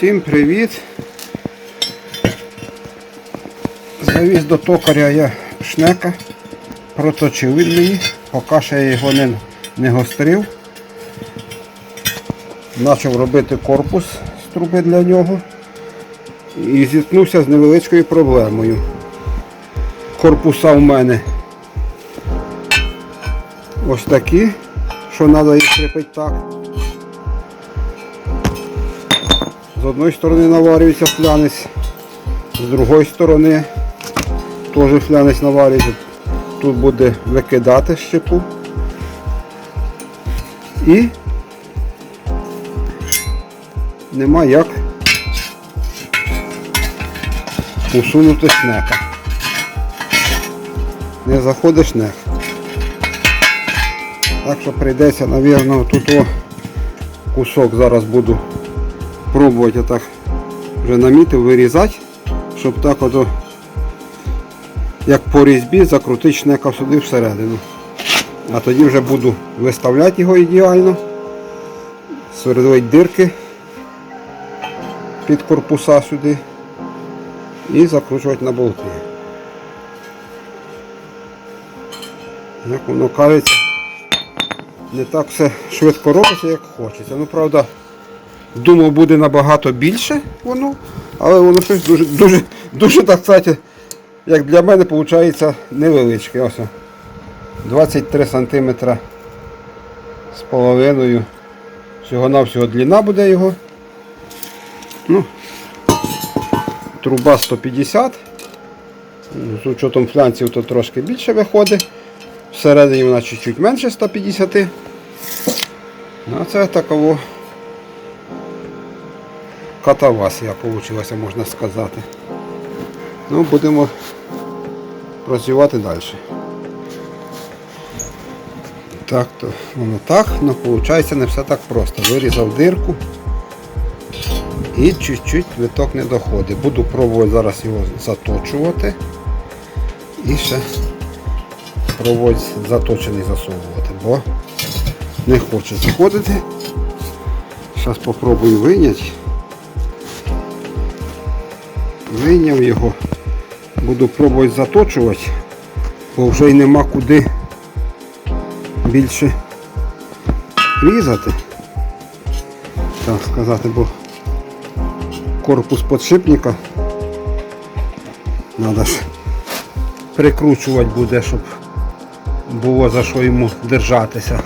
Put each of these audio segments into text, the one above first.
Всім привіт! Завіз до токаря я шнека, проточив він мені, поки ще я його не, не гострив. Почав робити корпус з труби для нього і зіткнувся з невеличкою проблемою. Корпуса в мене ось такі, що треба їх кріпити так. З одної сторони наварюється флянець, з другої сторони теж флянець наварюється. Тут буде викидати щепу. І нема як усунути шнека. Не заходить шнек. Так що прийдеться, мабуть, тут о кусок зараз буду пробувати так вже намітив вирізати, щоб так ото, як по різьбі, закрутити шнека сюди всередину. А тоді вже буду виставляти його ідеально, свердлити дирки під корпуса сюди і закручувати на болти. Як воно кажеться, не так все швидко робиться, як хочеться. Ну, правда, Думав, буде набагато більше воно, але воно щось дуже, дуже, дуже так сказати, як для мене, виходить невеличке. Ось. 23 см з половиною. Всього-навсього длина буде його. Ну, Труба 150. З учетом флянців то трошки більше виходить. Всередині вона чуть-чуть менше 150. Ну, а це таково катавасія вийшла, можна сказати. Ну, будемо працювати далі. Так, то воно так, але виходить не все так просто. Вирізав дирку і чуть-чуть виток не доходить. Буду пробувати зараз його заточувати і ще пробувати заточений засовувати, бо не хоче заходити. Зараз спробую виняти. Вийняв його. Буду пробувати заточувати, бо вже й нема куди більше різати. Так сказати, бо корпус подшипника треба ж прикручувати буде, щоб було за що йому держатися.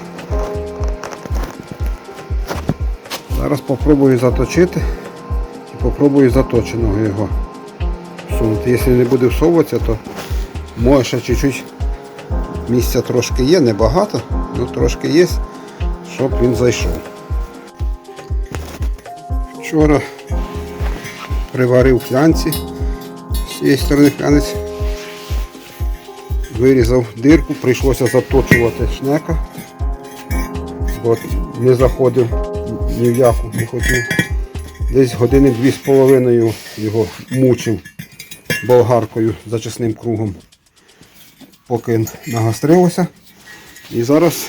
Зараз спробую заточити і попробую заточеного його всунути. Якщо не буде всовуватися, то може ще чуть-чуть місця трошки є, небагато, але трошки є, щоб він зайшов. Вчора приварив клянці з цієї сторони клянець, вирізав дирку, прийшлося заточувати шнека, бо не заходив ні в яку, не хотів. Десь години дві з половиною його мучив болгаркою зачисним кругом, поки нагострилося. І зараз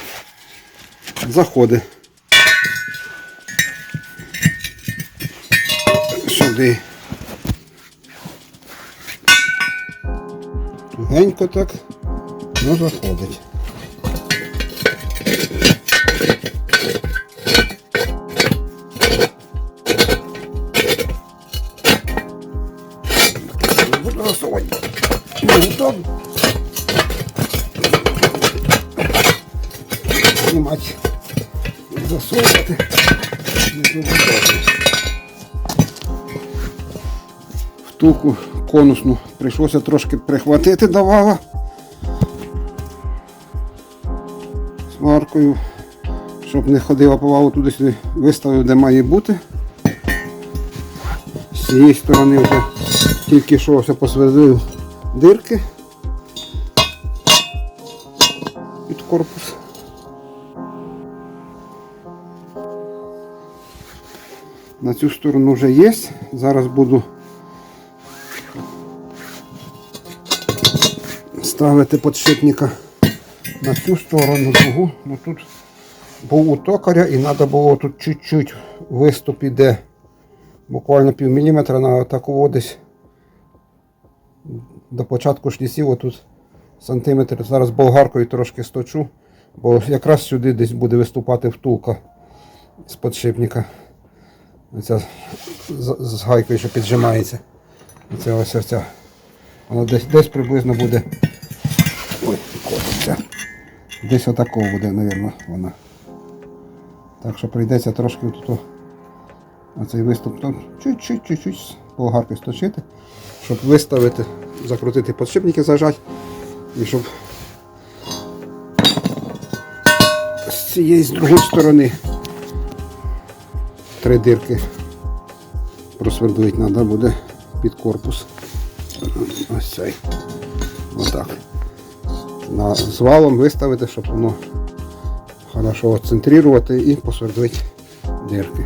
заходить сюди. Тугенько так, ну заходить. Втулку конусну прийшлося трошки прихватити давала сваркою, щоб не ходила по валу туди-сюди, виставив, де має бути. З цієї сторони вже тільки що ось посверлив дирки під корпус. На цю сторону вже є. Зараз буду ставити подшипника на цю сторону другу. Ну тут був у токаря і треба було тут чуть-чуть виступ іде буквально пів міліметра на таку десь до початку шлісів, отут сантиметр. Зараз болгаркою трошки сточу, бо якраз сюди десь буде виступати втулка з подшипника. Оця з, гайкою, що піджимається. Оце ось ось ця. Вона десь, десь приблизно буде. Котиться. Десь отакого буде, мабуть, вона. Так що прийдеться трошки тут оцей виступ чуть-чуть, чуть-чуть сточити, щоб виставити, закрутити подшипники, зажати і щоб з цієї з другої сторони три дирки просвердлити треба буде під корпус. Ось цей. Отак. На, з валом виставити, щоб воно хорошо центрувати і посвердлити дирки.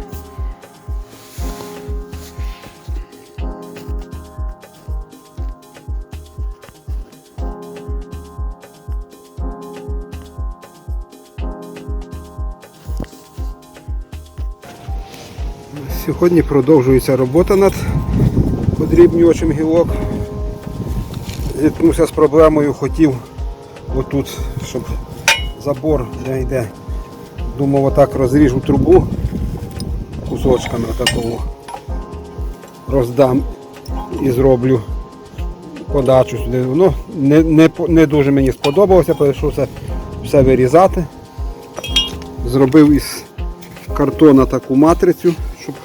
Сьогодні продовжується робота над подрібнювачем гілок. Зіткнувся з проблемою, хотів отут, щоб забор де йде. Думав отак розріжу трубу кусочками отакого. Роздам і зроблю подачу сюди. Воно не, не, не дуже мені сподобалося, прийшов це все вирізати. Зробив із картона таку матрицю, щоб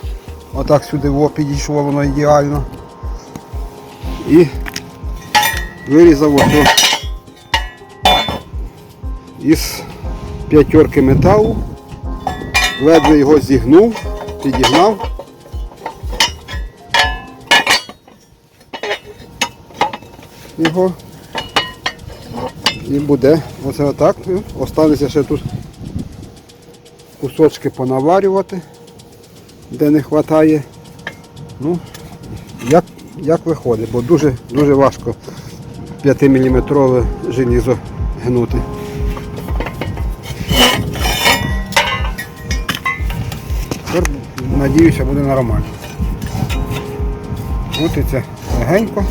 отак сюди во підійшло воно ідеально. І вирізав ото із п'ятерки металу, ледве його зігнув, підігнав. Його і буде оце отак. Останеться ще тут кусочки понаварювати, де не вистачає. Ну, як, як виходить, бо дуже, дуже важко 5-мм желізо гнути. Надіюся, буде нормально. Крутиться легенько,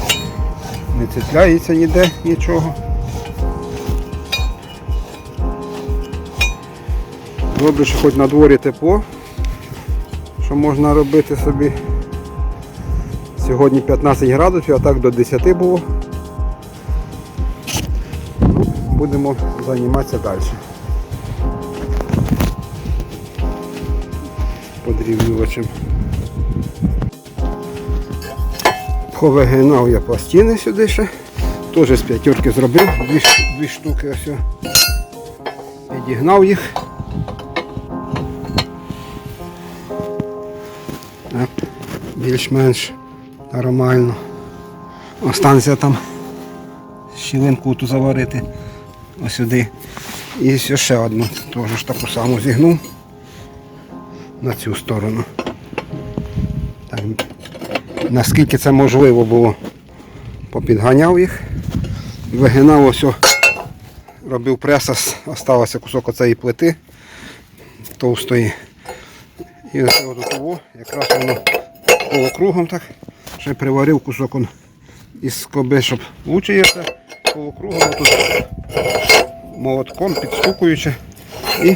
не цепляється ніде нічого. Добре, що хоч на дворі тепло, що можна робити собі. Сьогодні 15 градусів, а так до 10 було. Ну, Будемо займатися далі. Подрівнювачем. Повигинав я пластини сюди ще. Теж з п'ятерки зробив, дві, дві штуки ось. Підігнав їх. Більш-менш нормально. Останеться там щілинку ту заварити ось сюди. І ще одну, теж таку саму зігнув на цю сторону. Так, наскільки це можливо було, попідганяв їх, вигинав ось, робив пресас, оставався кусок оцеї плити товстої. І ось от того, якраз воно полукругом так, ще приварив кусок із скоби, щоб лучше полукругом молотком підстукуючи. І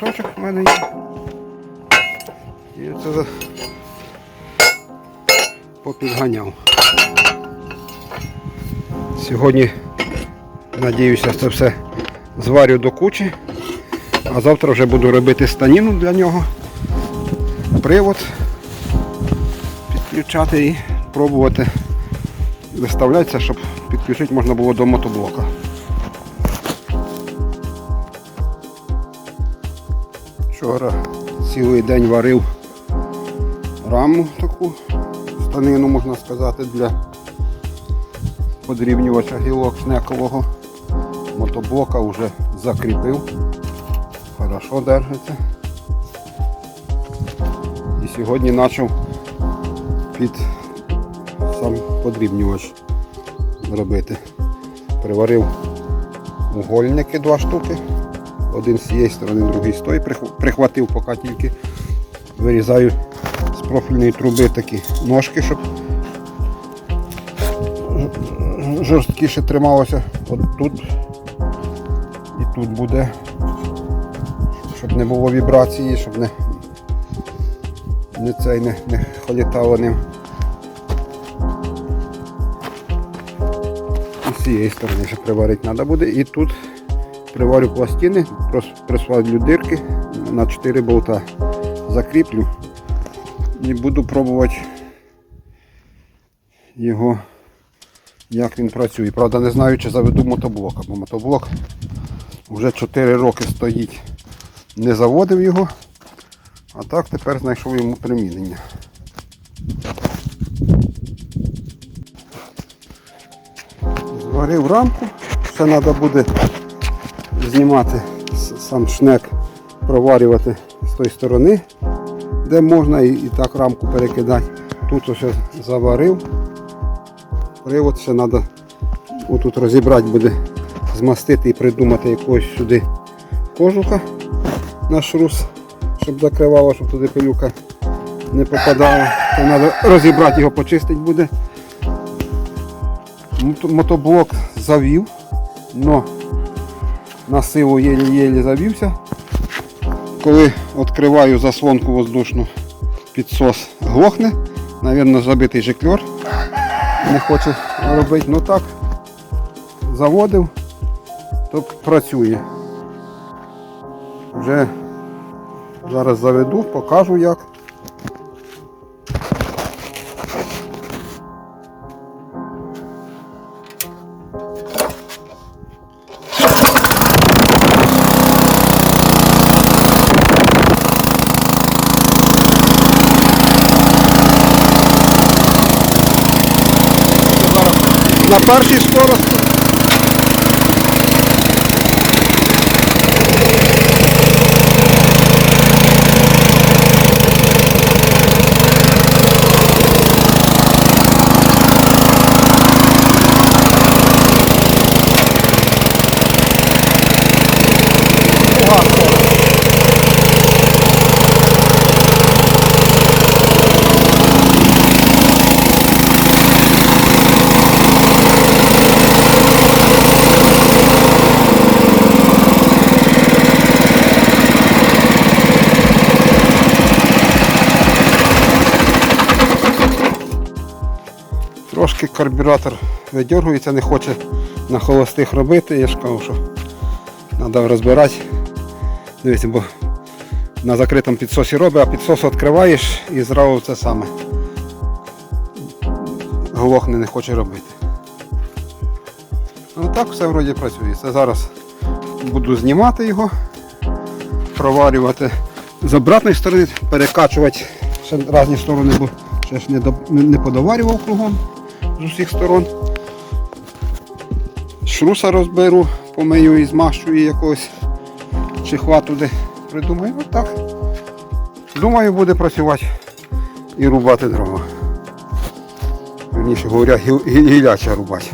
молоточок в мене є. І це попідганяв. Сьогодні, надіюся, це все зварю до кучі. А завтра вже буду робити станіну для нього, привод підключати і пробувати виставлятися, щоб підключити можна було до мотоблока. Вчора цілий день варив раму таку, станину можна сказати, для подрівнювача гілок шнекового. Мотоблока вже закріпив. Хорошо держиться. І сьогодні почав під сам подрібнювач робити. Приварив угольники два штуки. Один з цієї сторони, другий з тої. Прихватив поки тільки вирізаю з профільної труби такі ножки, щоб жорсткіше трималося. От тут і тут буде, щоб не було вібрації, щоб не, не цей не, не холітало ним. І з цієї сторони ще приварити треба буде. І тут приварю пластини, присваблю дирки на 4 болта. Закріплю і буду пробувати його, як він працює. Правда, не знаю, чи заведу мотоблок, бо мотоблок вже 4 роки стоїть. Не заводив його, а так тепер знайшов йому примінення. Зварив рамку, ще треба буде знімати сам шнек, проварювати з тої сторони, де можна, і, і так рамку перекидати. Тут ось заварив. Привод ще треба отут розібрати буде, змастити і придумати якогось сюди кожуха на шрус, щоб закривало, щоб туди пилюка не попадала. То треба розібрати його, почистити буде. Мотоблок завів, но на силу єлі-єлі завівся. Коли відкриваю заслонку воздушну, підсос глохне. Навірно, забитий жикльор. Не хоче робити. Ну так, заводив, то працює. Вже зараз заведу, покажу як. На першій скорості. Друга Трошки карбюратор видергується, не хоче на холостих робити. Я ж кажу, що треба розбирати. Дивіться, бо на закритому підсосі робить, а підсос відкриваєш і зразу це саме. Глохне не хоче робити. Ну так все вроді працює. Це зараз буду знімати його, проварювати з обратної сторони, перекачувати ще різні сторони, бо ще ж не, до- не- не подоварював кругом з усіх сторон. Шруса розберу, помию і змащую якогось чехла туди. Придумаю, отак. Думаю, буде працювати і рубати дрова. Раніше говоря, гіляча гі- рубати.